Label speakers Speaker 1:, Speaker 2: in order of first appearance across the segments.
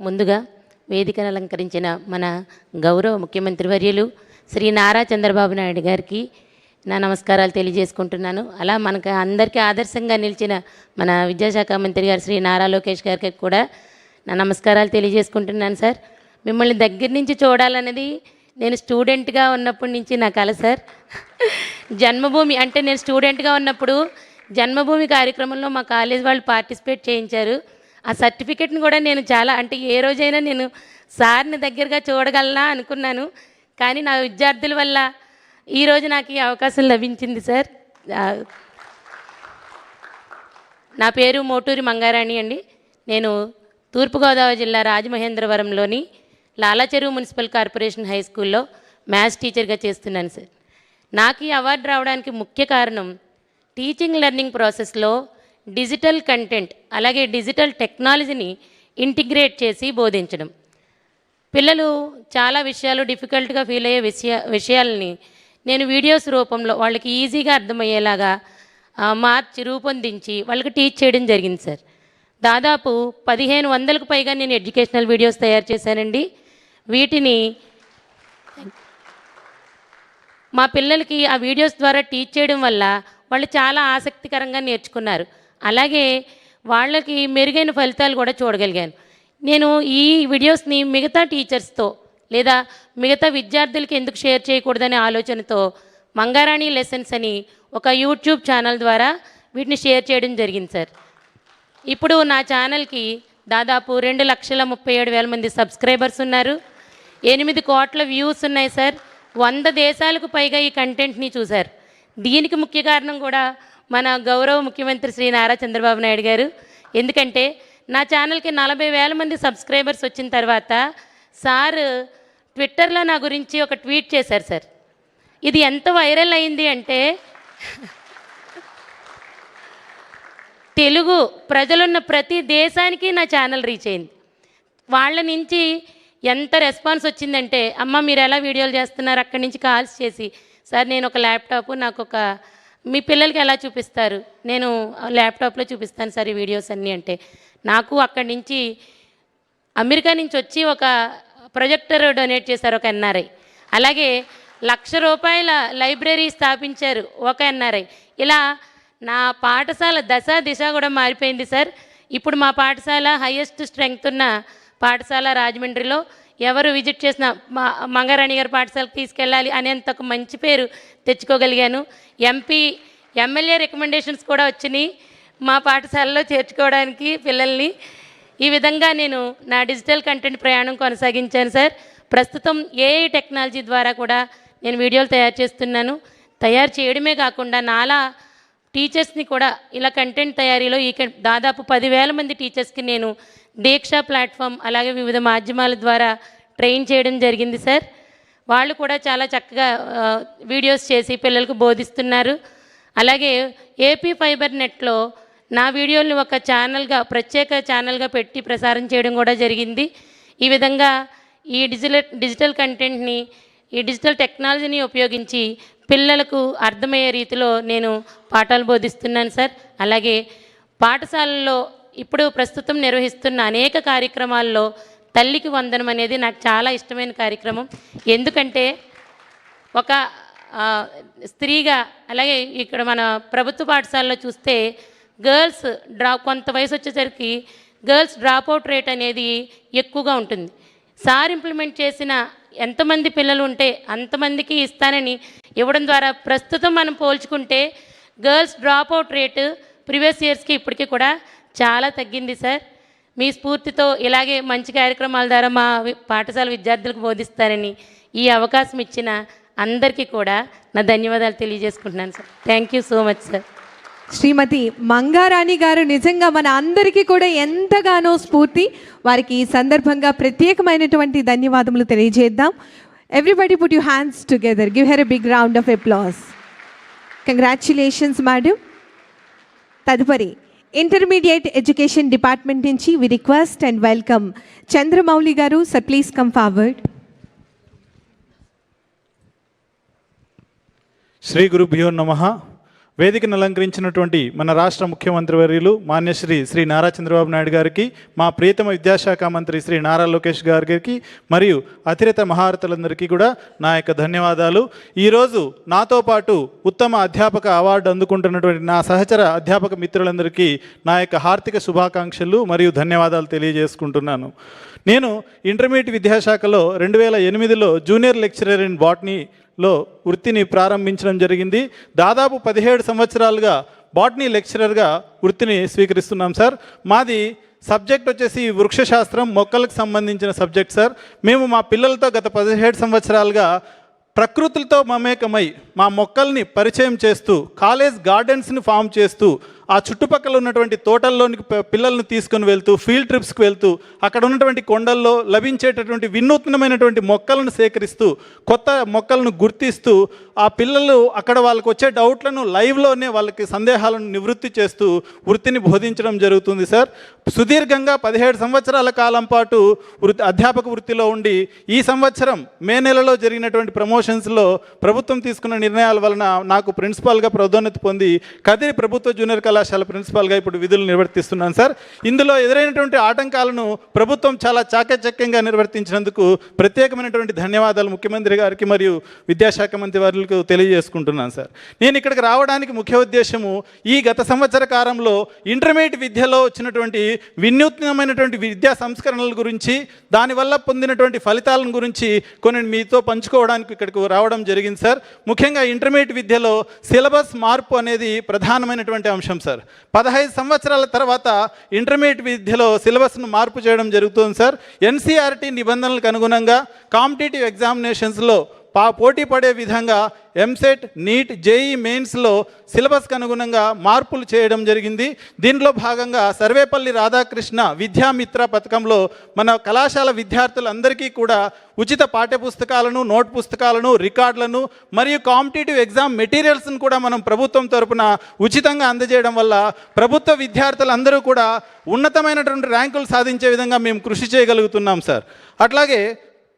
Speaker 1: ముందుగా వేదికను అలంకరించిన మన గౌరవ ముఖ్యమంత్రి వర్యులు శ్రీ నారా చంద్రబాబు నాయుడు గారికి నా నమస్కారాలు తెలియజేసుకుంటున్నాను. అలా మనకు అందరికీ ఆదర్శంగా నిలిచిన మన విద్యాశాఖ మంత్రి గారు శ్రీ నారా లోకేష్ గారికి కూడా నా నమస్కారాలు తెలియజేసుకుంటున్నాను సార్. మిమ్మల్ని దగ్గర నుంచి చూడాలన్నది నేను స్టూడెంట్గా ఉన్నప్పటి నుంచి నా కళ సార్. జన్మభూమి అంటే నేను స్టూడెంట్గా ఉన్నప్పుడు జన్మభూమి కార్యక్రమంలో మా కాలేజ్ వాళ్ళు పార్టిసిపేట్ చేయించారు. ఆ సర్టిఫికెట్ని కూడా నేను చాలా అంటే ఏ రోజైనా నేను సార్ని దగ్గరగా చూడగలనా అనుకున్నాను. కానీ నా విద్యార్థుల వల్ల ఈరోజు నాకు ఈ అవకాశం లభించింది సార్. నా పేరు మోటూరి మంగారాణి అండి. నేను తూర్పుగోదావరి జిల్లా రాజమహేంద్రవరంలోని లాలాచెరువు మున్సిపల్ కార్పొరేషన్ హై స్కూల్లో మ్యాథ్స్ టీచర్గా చేస్తున్నాను సార్. నాకు ఈ అవార్డు రావడానికి ముఖ్య కారణం టీచింగ్ లెర్నింగ్ ప్రాసెస్లో డిజిటల్ కంటెంట్ అలాగే డిజిటల్ టెక్నాలజీని ఇంటిగ్రేట్ చేసి బోధించడం. పిల్లలు చాలా విషయాలు డిఫికల్ట్గా ఫీల్ అయ్యే విషయ విషయాలని నేను వీడియోస్ రూపంలో వాళ్ళకి ఈజీగా అర్థమయ్యేలాగా మార్చి రూపొందించి వాళ్ళకి టీచ్ చేయడం జరిగింది సార్. దాదాపు పదిహేను వందలకు పైగా నేను ఎడ్యుకేషనల్ వీడియోస్ తయారు చేశానండి. వీటిని మా పిల్లలకి ఆ వీడియోస్ ద్వారా టీచ్ చేయడం వల్ల వాళ్ళు చాలా ఆసక్తికరంగా నేర్చుకున్నారు. అలాగే వాళ్ళకి మెరుగైన ఫలితాలు కూడా చూడగలిగాను. నేను ఈ వీడియోస్ని మిగతా టీచర్స్తో లేదా మిగతా విద్యార్థులకి ఎందుకు షేర్ చేయకూడదనే ఆలోచనతో మంగారాణి లెసన్స్ అని ఒక యూట్యూబ్ ఛానల్ ద్వారా వీటిని షేర్ చేయడం జరిగింది సార్. ఇప్పుడు నా ఛానల్కి దాదాపు రెండు లక్షల ముప్పై ఏడు వేల మంది సబ్స్క్రైబర్స్ ఉన్నారు. ఎనిమిది కోట్ల వ్యూస్ ఉన్నాయి సార్. వంద దేశాలకు పైగా ఈ కంటెంట్ని చూశారు. దీనికి ముఖ్య కారణం కూడా మన గౌరవ ముఖ్యమంత్రి శ్రీ నారా చంద్రబాబు నాయుడు గారు. ఎందుకంటే నా ఛానల్కి నలభై వేల మంది సబ్స్క్రైబర్స్ వచ్చిన తర్వాత సార్ ట్విట్టర్లో నా గురించి ఒక ట్వీట్ చేశారు సార్. ఇది ఎంత వైరల్ అయింది అంటే తెలుగు ప్రజలున్న ప్రతి దేశానికి నా ఛానల్ రీచ్ అయింది. వాళ్ళ నుంచి ఎంత రెస్పాన్స్ వచ్చిందంటే అమ్మ మీరు ఎలా వీడియోలు చేస్తున్నారు అక్కడి నుంచి కాల్స్ చేసి సార్ నేను ఒక ల్యాప్టాప్ నాకు ఒక మీ పిల్లలకి ఎలా చూపిస్తారు? నేను ల్యాప్టాప్లో చూపిస్తాను సార్ ఈ వీడియోస్ అన్నీ అంటే. నాకు అక్కడి నుంచి అమెరికా నుంచి వచ్చి ఒక ప్రొజెక్టర్ డొనేట్ చేశారు ఒక ఎన్ఆర్ఐ అలాగే లక్ష రూపాయల లైబ్రరీ స్థాపించారు ఒక ఎన్ఆర్ఐ ఇలా నా పాఠశాల దశ దిశ కూడా మారిపోయింది సార్. ఇప్పుడు మా పాఠశాల హయ్యెస్ట్ స్ట్రెంగ్త్ ఉన్న పాఠశాల రాజమండ్రిలో ఎవరు విజిట్ చేసిన మా మంగారాణి గారి పాఠశాలకు తీసుకెళ్ళాలి అనేంత ఒక మంచి పేరు తెచ్చుకోగలిగాను. ఎంపీ ఎమ్మెల్యే రికమెండేషన్స్ కూడా వచ్చినాయి మా పాఠశాలలో చేర్చుకోవడానికి పిల్లల్ని. ఈ విధంగా నేను నా డిజిటల్ కంటెంట్ ప్రయాణం కొనసాగించాను సార్. ప్రస్తుతం ఏఐ టెక్నాలజీ ద్వారా కూడా నేను వీడియోలు తయారు చేస్తున్నాను. తయారు చేయడమే కాకుండా నాలా టీచర్స్ని కూడా ఇలా కంటెంట్ తయారీలో ఈ దాదాపు పదివేల మంది టీచర్స్కి నేను దీక్ష ప్లాట్ఫామ్ అలాగే వివిధ మాధ్యమాల ద్వారా ట్రైన్ చేయడం జరిగింది సార్. వాళ్ళు కూడా చాలా చక్కగా వీడియోస్ చేసి పిల్లలకు బోధిస్తున్నారు. అలాగే ఏపీ ఫైబర్ నెట్లో నా వీడియోల్ని ఒక ఛానల్గా ప్రత్యేక ఛానల్గా పెట్టి ప్రసారం చేయడం కూడా జరిగింది. ఈ విధంగా ఈ డిజిటల్ డిజిటల్ కంటెంట్ని ఈ డిజిటల్ టెక్నాలజీని ఉపయోగించి పిల్లలకు అర్థమయ్యే రీతిలో నేను పాఠాలు బోధిస్తున్నాను సార్. అలాగే పాఠశాలల్లో ఇప్పుడు ప్రస్తుతం నిర్వహిస్తున్న అనేక కార్యక్రమాల్లో తల్లికి వందనం అనేది నాకు చాలా ఇష్టమైన కార్యక్రమం. ఎందుకంటే ఒక స్త్రీగా అలాగే ఇక్కడ మన ప్రభుత్వ పాఠశాలలో చూస్తే గర్ల్స్ డ్రా కొంత వయసు వచ్చేసరికి గర్ల్స్ డ్రాప్ అవుట్ రేట్ అనేది ఎక్కువగా ఉంటుంది. సార్ ఇంప్లిమెంట్ చేసిన ఎంతమంది పిల్లలు ఉంటే అంతమందికి ఇస్తానని ఇవ్వడం ద్వారా ప్రస్తుతం మనం పోల్చుకుంటే girls drop out rate previous ఇయర్స్కి ఇప్పటికీ కూడా చాలా తగ్గింది సార్. మీ స్ఫూర్తితో ఇలాగే మంచి కార్యక్రమాల ద్వారా మా పాఠశాల విద్యార్థులకు బోధిస్తారని ఈ అవకాశం ఇచ్చిన అందరికీ కూడా నా ధన్యవాదాలు తెలియజేసుకుంటున్నాను sir. Thank you so much sir
Speaker 2: Srimati Mangarani గారు నిజంగా మన అందరికీ కూడా ఎంతగానో స్ఫూర్తి. వారికి ఈ సందర్భంగా ప్రత్యేకమైనటువంటి ధన్యవాదములు తెలియజేద్దాం. Everybody put you hands together give her a big round of applause congratulations madam తదుపరి ఇంటర్మీడియట్ ఎడ్యుకేషన్ డిపార్ట్మెంట్ నుంచి we request and welcome Chandramouli గారు సార్ ప్లీజ్ కమ్ ఫార్వర్డ్
Speaker 3: శ్రీ గురుభ్యో నమ వేదికను అలంకరించినటువంటి మన రాష్ట్ర ముఖ్యమంత్రి వర్యులు మాన్యశ్రీ శ్రీ నారా చంద్రబాబు నాయుడు గారికి మా ప్రియతమ విద్యాశాఖ మంత్రి శ్రీ నారా లోకేష్ గారికి మరియు అతిరత మహారతులందరికీ కూడా నా యొక్క ధన్యవాదాలు. ఈరోజు నాతో పాటు ఉత్తమ అధ్యాపక అవార్డు అందుకుంటున్నటువంటి నా సహచర అధ్యాపక మిత్రులందరికీ నా యొక్క హార్దిక శుభాకాంక్షలు మరియు ధన్యవాదాలు తెలియజేసుకుంటున్నాను. నేను ఇంటర్మీడియట్ విద్యాశాఖలో రెండు వేల ఎనిమిదిలో జూనియర్ లెక్చరర్ ఇన్ బాట్నీ లో వృత్తిని ప్రారంభించడం జరిగింది. దాదాపు పదిహేడు సంవత్సరాలుగా బాటనీ లెక్చరర్గా వృత్తిని స్వీకరిస్తున్నాం సార్. మాది సబ్జెక్ట్ వచ్చేసి వృక్షశాస్త్రం మొక్కలకు సంబంధించిన సబ్జెక్ట్ సార్. మేము మా పిల్లలతో గత పదిహేడు సంవత్సరాలుగా ప్రకృతులతో మమేకమై మా మొక్కల్ని పరిచయం చేస్తూ కాలేజ్ గార్డెన్స్ని ఫామ్ చేస్తూ ఆ చుట్టుపక్కల ఉన్నటువంటి తోటల్లోనికి పిల్లలను పిల్లల్ని తీసుకొని వెళ్తూ ఫీల్డ్ ట్రిప్స్కి వెళ్తూ అక్కడ ఉన్నటువంటి కొండల్లో లభించేటటువంటి వినూత్నమైనటువంటి మొక్కలను సేకరిస్తూ కొత్త మొక్కలను గుర్తిస్తూ ఆ పిల్లలు అక్కడ వాళ్ళకి వచ్చే డౌట్లను లైవ్లోనే వాళ్ళకి సందేహాలను నివృత్తి చేస్తూ వృత్తిని బోధించడం జరుగుతుంది సార్. సుదీర్ఘంగా పదిహేడు సంవత్సరాల కాలం పాటు వృత్తి అధ్యాపక వృత్తిలో ఉండి ఈ సంవత్సరం మే నెలలో జరిగినటువంటి ప్రమోషన్స్లో ప్రభుత్వం తీసుకున్న నిర్ణయాల వలన నాకు ప్రిన్సిపాల్గా పదోన్నతి పొంది కదిరి ప్రభుత్వ జూనియర్ కళాశాల ప్రిన్సిపాల్గా ఇప్పుడు విధులు నిర్వర్తిస్తున్నాను సార్. ఇందులో ఎదురైనటువంటి ఆటంకాలను ప్రభుత్వం చాలా చాకచక్యంగా నిర్వర్తించినందుకు ప్రత్యేకమైనటువంటి ధన్యవాదాలు ముఖ్యమంత్రి గారికి మరియు విద్యాశాఖ మంత్రి వారికి తెలియజేసుకుంటున్నాను సార్. నేను ఇక్కడికి రావడానికి ముఖ్య ఉద్దేశము ఈ గత సంవత్సర కాలంలో ఇంటర్మీడియట్ విద్యలో వచ్చినటువంటి వినూత్నమైనటువంటి విద్యా సంస్కరణల గురించి దానివల్ల పొందినటువంటి ఫలితాలను గురించి కొన్ని మీతో పంచుకోవడానికి ఇక్కడికి రావడం జరిగింది సార్. ముఖ్యంగా ఇంటర్మీడియట్ విద్యలో సిలబస్ మార్పు అనేది ప్రధానమైనటువంటి అంశం సార్. సార్. పదహైదు సంవత్సరాల తర్వాత ఇంటర్మీడియట్ విద్యలో సిలబస్ను మార్పు చేయడం జరుగుతుంది సార్. ఎన్సీఆర్టీ నిబంధనలకు అనుగుణంగా కాంపిటేటివ్ ఎగ్జామినేషన్స్లో పా పోటీ పడే విధంగా ఎంసెట్ నీట్ జేఈ మెయిన్స్లో సిలబస్కి అనుగుణంగా మార్పులు చేయడం జరిగింది. దీనిలో భాగంగా సర్వేపల్లి రాధాకృష్ణ విద్యామిత్ర పథకంలో మన కళాశాల విద్యార్థులందరికీ కూడా ఉచిత పాఠ్యపుస్తకాలను నోట్ పుస్తకాలను రికార్డులను మరియు కాంపిటేటివ్ ఎగ్జామ్ మెటీరియల్స్ను కూడా మనం ప్రభుత్వం తరపున ఉచితంగా అందజేయడం వల్ల ప్రభుత్వ విద్యార్థులందరూ కూడా ఉన్నతమైనటువంటి ర్యాంకులు సాధించే విధంగా మేము కృషి చేయగలుగుతున్నాం సార్. అట్లాగే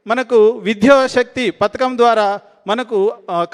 Speaker 3: మనకు విద్యాశక్తి పథకం ద్వారా మనకు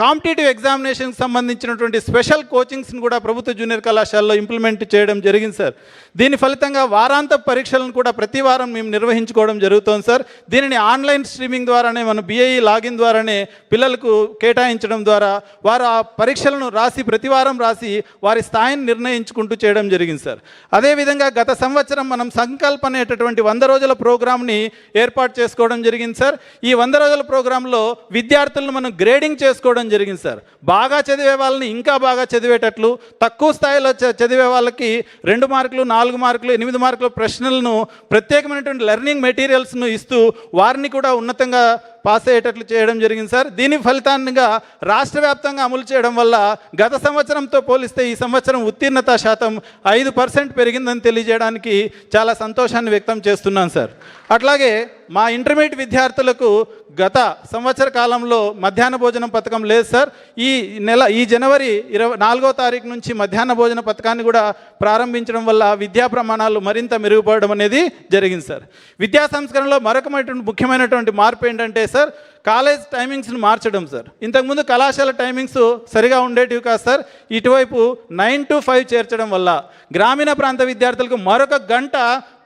Speaker 3: కాంపిటేటివ్ ఎగ్జామినేషన్కి సంబంధించినటువంటి స్పెషల్ కోచింగ్స్ని కూడా ప్రభుత్వ జూనియర్ కళాశాలలో ఇంప్లిమెంట్ చేయడం జరిగింది సార్. దీని ఫలితంగా వారాంత పరీక్షలను కూడా ప్రతి వారం మేము నిర్వహించుకోవడం జరుగుతోంది సార్. దీనిని ఆన్లైన్ స్ట్రీమింగ్ ద్వారానే మన బిఐఈ లాగిన్ ద్వారానే పిల్లలకు కేటాయించడం ద్వారా వారు ఆ పరీక్షలను రాసి ప్రతి వారం రాసి వారి స్థాయిని నిర్ణయించుకుంటూ చేయడం జరిగింది సార్. అదేవిధంగా గత సంవత్సరం మనం సంకల్ప అనేటటువంటి వంద రోజుల ప్రోగ్రామ్ని ఏర్పాటు చేసుకోవడం జరిగింది సార్. ఈ వంద రోజుల ప్రోగ్రాంలో విద్యార్థులను మనం గ్రేడింగ్ చేసుకోవడం జరిగింది సార్. బాగా చదివే వాళ్ళని ఇంకా బాగా చదివేటట్లు తక్కువ స్థాయిలో చ- చదివే వాళ్ళకి రెండు మార్కులు నాలుగు మార్కులు ఎనిమిది మార్కుల ప్రశ్నలను ప్రత్యేకమైనటువంటి లెర్నింగ్ మెటీరియల్స్ను ఇస్తూ వారిని కూడా ఉన్నతంగా పాస్ అయ్యేటట్లు చేయడం జరిగింది సార్. దీని ఫలితాన్నిగా రాష్ట్ర వ్యాప్తంగా అమలు చేయడం వల్ల గత సంవత్సరంతో పోలిస్తే ఈ సంవత్సరం ఉత్తీర్ణత శాతం ఐదు పర్సెంట్ పెరిగిందని తెలియజేయడానికి చాలా సంతోషాన్ని వ్యక్తం చేస్తున్నాను సార్. అట్లాగే మా ఇంటర్మీడియట్ విద్యార్థులకు గత సంవత్సర కాలంలో మధ్యాహ్న భోజనం పథకం లేదు సార్. ఈ నెల ఈ జనవరి ఇరవై నాలుగో తారీఖు నుంచి మధ్యాహ్న భోజన పథకాన్ని కూడా ప్రారంభించడం వల్ల విద్యా ప్రమాణాలు మరింత మెరుగుపడడం అనేది జరిగింది సార్. విద్యా సంస్కరణలో మరొక ముఖ్యమైనటువంటి మార్పు ఏంటంటే సార్ కాలేజ్ టైమింగ్స్ని మార్చడం సార్. ఇంతకుముందు కళాశాల టైమింగ్స్ సరిగా ఉండేటివి కాదు సార్. ఇటువైపు నైన్ టు ఫైవ్ చేర్చడం వల్ల గ్రామీణ ప్రాంత విద్యార్థులకు మరొక గంట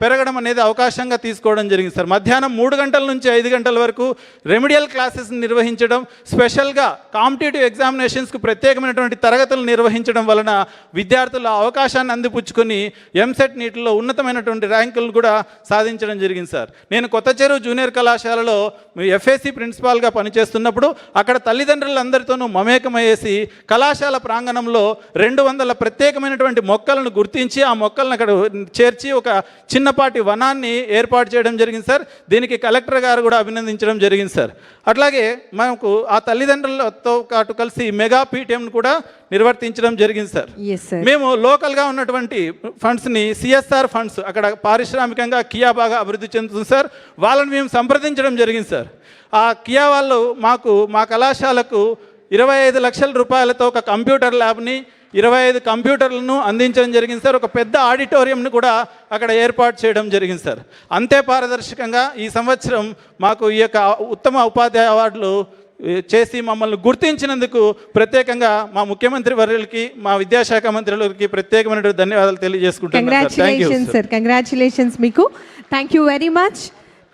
Speaker 3: పెరగడం అనేది అవకాశంగా తీసుకోవడం జరిగింది సార్. మధ్యాహ్నం మూడు గంటల నుంచి ఐదు గంటల వరకు రెమిడియల్ క్లాసెస్ నిర్వహించడం స్పెషల్గా కాంపిటేటివ్ ఎగ్జామినేషన్స్కు ప్రత్యేకమైనటువంటి తరగతులు నిర్వహించడం వలన విద్యార్థుల అవకాశాన్ని అందిపుచ్చుకొని ఎంసెట్ నీటిలో ఉన్నతమైనటువంటి ర్యాంకులు కూడా సాధించడం జరిగింది సార్. నేను కొత్త చెరువు జూనియర్ కళాశాలలో ఎఫ్ఎస్సి ప్రిన్సిపాల్గా పనిచేస్తున్నప్పుడు అక్కడ తల్లిదండ్రులందరితోనూ మమేకమయ్యేసి కళాశాల ప్రాంగణంలో రెండు వందల ప్రత్యేకమైనటువంటి మొక్కలను గుర్తించి ఆ మొక్కలను అక్కడ చేర్చి ఒక చిన్న చిన్నపాటి వనాన్ని ఏర్పాటు చేయడం జరిగింది సార్. దీనికి కలెక్టర్ గారు కూడా అభినందించడం జరిగింది సార్. అట్లాగే మనకు ఆ తల్లిదండ్రులతో పాటు కలిసి మెగా పీటీఎంను కూడా నిర్వర్తించడం జరిగింది సార్. మేము లోకల్గా ఉన్నటువంటి ఫండ్స్ని సిఎస్ఆర్ ఫండ్స్ అక్కడ పారిశ్రామికంగా కియా బాగా అభివృద్ధి చెందుతుంది సార్. వాళ్ళని మేము సంప్రదించడం జరిగింది సార్. ఆ కియా వాళ్ళు మాకు మా కళాశాలకు ఇరవై ఐదు లక్షల రూపాయలతో ఒక కంప్యూటర్ ల్యాబ్ని ఇరవై ఐదు కంప్యూటర్లను అందించడం జరిగింది సార్. ఒక పెద్ద ఆడిటోరియంను కూడా అక్కడ ఏర్పాటు చేయడం జరిగింది సార్. అంతే పారదర్శకంగా ఈ సంవత్సరం మాకు ఈ యొక్క ఉత్తమ ఉపాధ్యాయ అవార్డులు చేసి మమ్మల్ని గుర్తించినందుకు ప్రత్యేకంగా మా ముఖ్యమంత్రి వర్యులకి మా విద్యాశాఖ మంత్రులకి ప్రత్యేకమైన ధన్యవాదాలు తెలియజేసుకుంటున్నాను
Speaker 2: మీకు. థ్యాంక్ యూ వెరీ మచ్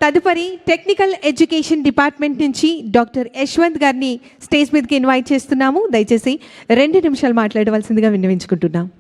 Speaker 2: తదుపరి టెక్నికల్ ఎడ్యుకేషన్ డిపార్ట్మెంట్ నుంచి డాక్టర్ యశ్వంత్ గారిని స్టేజ్ మీదకి ఇన్వైట్ చేస్తున్నాము. దయచేసి రెండు నిమిషాలు మాట్లాడవలసిందిగా విన్నవించుకుంటున్నాం.